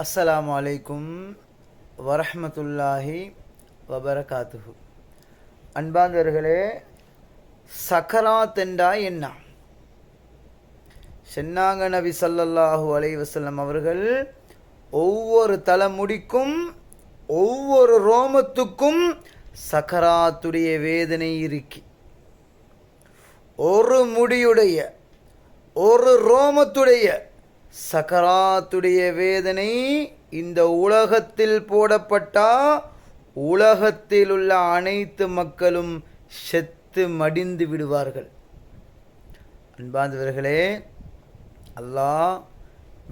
அஸ்லாம் வலைக்கும் வரஹ்மத்துல்லாஹி வபரகாத்துஹு. அன்பாந்தர்களே சக்கராத் என்றா என்ன? சென்னாங்க நபி சல்லல்லாஹு அலைஹி வஸல்லம் அவர்கள் ஒவ்வொரு தலைமுடிக்கும் ஒவ்வொரு ரோமத்துக்கும் சக்கராத்துடைய வேதனை இருக்கி. ஒரு முடியுடைய ஒரு ரோமத்துடைய சக்கராத்துடைய வேதனை இந்த உலகத்தில் போடப்பட்டா உலகத்தில் உள்ள அனைத்து மக்களும் செத்து மடிந்து விடுவார்கள். அன்பாந்தவர்களே அல்லாஹ்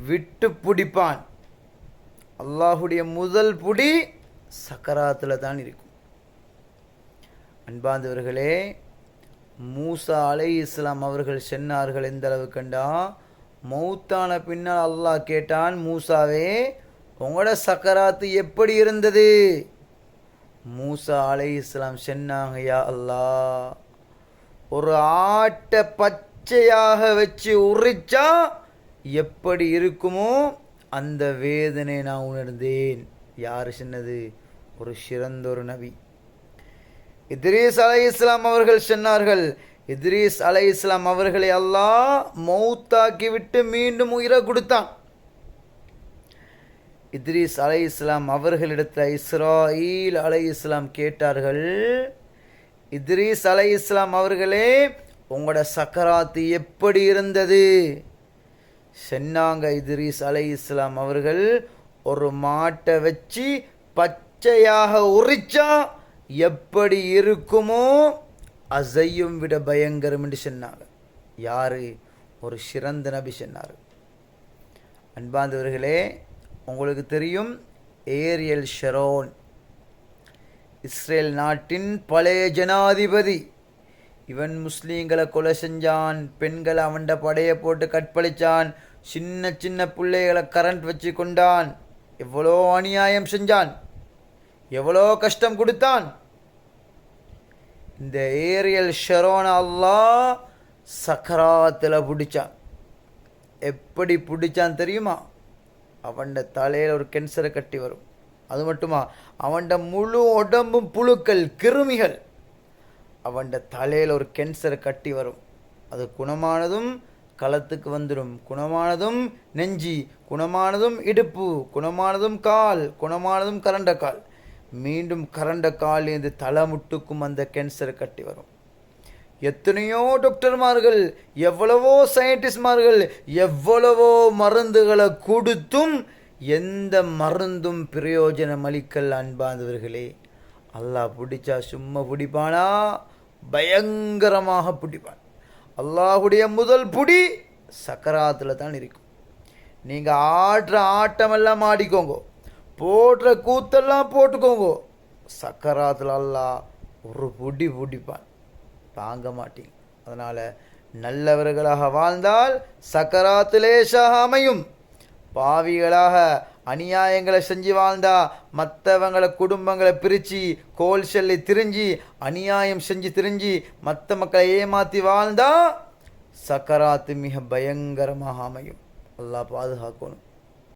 விட்டு பிடிப்பான். அல்லாஹுடைய முதல் புடி சக்கராத்தில் தான் இருக்கும். அன்பாந்தவர்களே மூசா அலை இஸ்லாம் அவர்கள் சென்னார்கள் எந்த அளவு கண்டா? மௌத்தான பின்னால் அல்லாஹ் கேட்டான் மூசாவே உங்களோட சக்கராத்து எப்படி இருந்தது? மூசா அலை இஸ்லாம் சென்னாங்க யா அல்லாஹ் ஒரு ஆட்டை பச்சையாக வச்சு உரிச்சா எப்படி இருக்குமோ அந்த வேதனை நான் உணர்ந்தேன். யார் சின்னது? ஒரு சிறந்த ஒரு நபி. இத்ரீஸ் அலை இஸ்லாம் அவர்கள் சொன்னார்கள் இத்ரீஸ் அலை இஸ்லாம் அவர்களை அல்லாஹ் மௌத்தாக்கி விட்டு மீண்டும் உயிரை கொடுத்தான். இத்ரீஸ் அலை இஸ்லாம் அவர்களிடத்தில் இஸ்ராயில் அலை இஸ்லாம் கேட்டார்கள் இத்ரீஸ் அலை இஸ்லாம் அவர்களே உங்களோட சக்கராத்து எப்படி இருந்தது? சென்னாங்க இத்ரீஸ் அலை இஸ்லாம் அவர்கள் ஒரு மாட்டை வச்சு பச்சையாக உரிச்சா எப்படி இருக்குமோ அசையும் விட பயங்கரம் என்று சொன்னாங்க. யார்? ஒரு சிறந்த நபி சொன்னார். அன்பாந்தவர்களே உங்களுக்கு தெரியும் ஏரியல் ஷெரோன் இஸ்ரேல் நாட்டின் பழைய ஜனாதிபதி. இவன் முஸ்லீம்களை கொலை செஞ்சான் பெண்களை அவன்ட படையை போட்டு கற்பழிச்சான் சின்ன சின்ன பிள்ளைகளை கரண்ட் வச்சு கொண்டான் எவ்வளோ அநியாயம் செஞ்சான் எவ்வளோ கஷ்டம் கொடுத்தான். இந்த ஏரியல் ஷெரோன் அல்லாஹ் சக்கராத்தில் பிடிச்சான். எப்படி பிடிச்சான் தெரியுமா? அவன் தலையில் ஒரு கேன்சரை கட்டி வரும். அது மட்டுமா? அவன் முழு உடம்பும் புழுக்கள் கிருமிகள். அவன் தலையில் ஒரு கேன்சரை கட்டி வரும். அது குணமானதும் களத்துக்கு வந்துடும் குணமானதும் நெஞ்சி குணமானதும் இடுப்பு குணமானதும் கால் குணமானதும் கரண்ட கால். மீண்டும் கரண்ட காலேந்து தலைமுட்டுக்கும் அந்த கேன்சர் கட்டி வரும். எத்தனையோ டாக்டர்மார்கள் எவ்வளவோ சயின்டிஸ்ட்மார்கள் எவ்வளவோ மருந்துகளை கொடுத்தும் எந்த மருந்தும் பிரயோஜனம் அளிக்கல் அன்பாந்தவர்களே அல்லாஹ் பிடிச்சா சும்மா பிடிப்பானா? பயங்கரமாக பிடிப்பான். அல்லாஹுடைய முதல் புடி சக்கராத்தில் தான் இருக்கும். நீங்கள் ஆடுற ஆட்டமெல்லாம் ஆடிக்கோங்க. போடுற கூத்தெல்லாம் போட்டுக்கோங்க. சக்கராத்தில் அல்லாஹ் ஒரு புடி புடிப்பான். தாங்க மாட்டீங்க அதனால் நல்லவர்களாக வாழ்ந்தால் சக்கராத்திலேஷாக அமையும். பாவிகளாக அநியாயங்களை செஞ்சு வாழ்ந்தா மற்றவங்களை குடும்பங்களை பிரித்து கோல் செல்லை திரிஞ்சு அநியாயம் செஞ்சு திரிஞ்சு மற்ற மக்களை ஏமாற்றி வாழ்ந்தா சக்கராத்து மிக பயங்கரமாக அமையும். நல்லா பாதுகாக்கணும்.